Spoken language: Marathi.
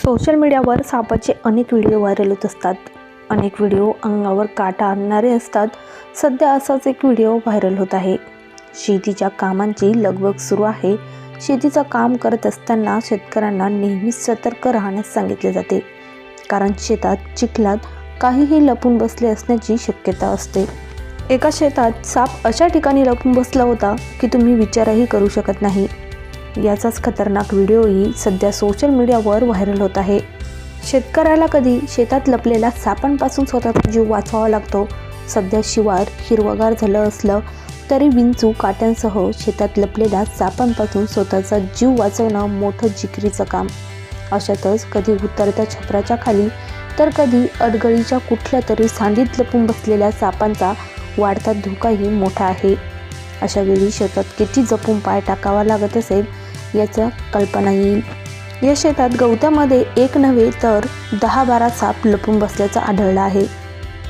सोशल मीडियावर सापाचे अनेक व्हिडिओ व्हायरल होत असतात. अनेक व्हिडिओ अंगावर काटा आणणारे असतात. सध्या असाच एक व्हिडिओ व्हायरल होत आहे. शेतीच्या कामांची लगबग सुरू आहे. शेतीचं काम करत असताना शेतकऱ्यांना नेहमीच सतर्क राहण्यास सांगितले जाते. कारण शेतात चिखलात काहीही लपून बसले असण्याची शक्यता असते. एका शेतात साप अशा ठिकाणी लपून बसला होता की तुम्ही विचारही करू शकत नाही. याचाच खतरनाक व्हिडिओही सध्या सोशल मीडियावर व्हायरल होत आहे. शेतकऱ्याला कधी शेतात लपलेल्या सापांपासून स्वतःचा जीव वाचवावा लागतो. सध्या शिवार हिरवगार झालं असलं तरी विंचू काट्यांसह शेतात लपलेल्या सापांपासून स्वतःचा जीव वाचवणं मोठं जिकरीचं काम. अशातच कधी उतरत्या छपराच्या खाली तर कधी अडगळीच्या कुठल्या तरी सांडीत लपून बसलेल्या सापांचा वाढता धोकाही मोठा आहे. अशा वेळी शेतात किती जपून पाय टाकावा लागत असेल याचं कल्पना येईल. या शेतात गवत्यामध्ये एक नव्हे तर दहा बारा साप लपून बसल्याचं आढळलं आहे.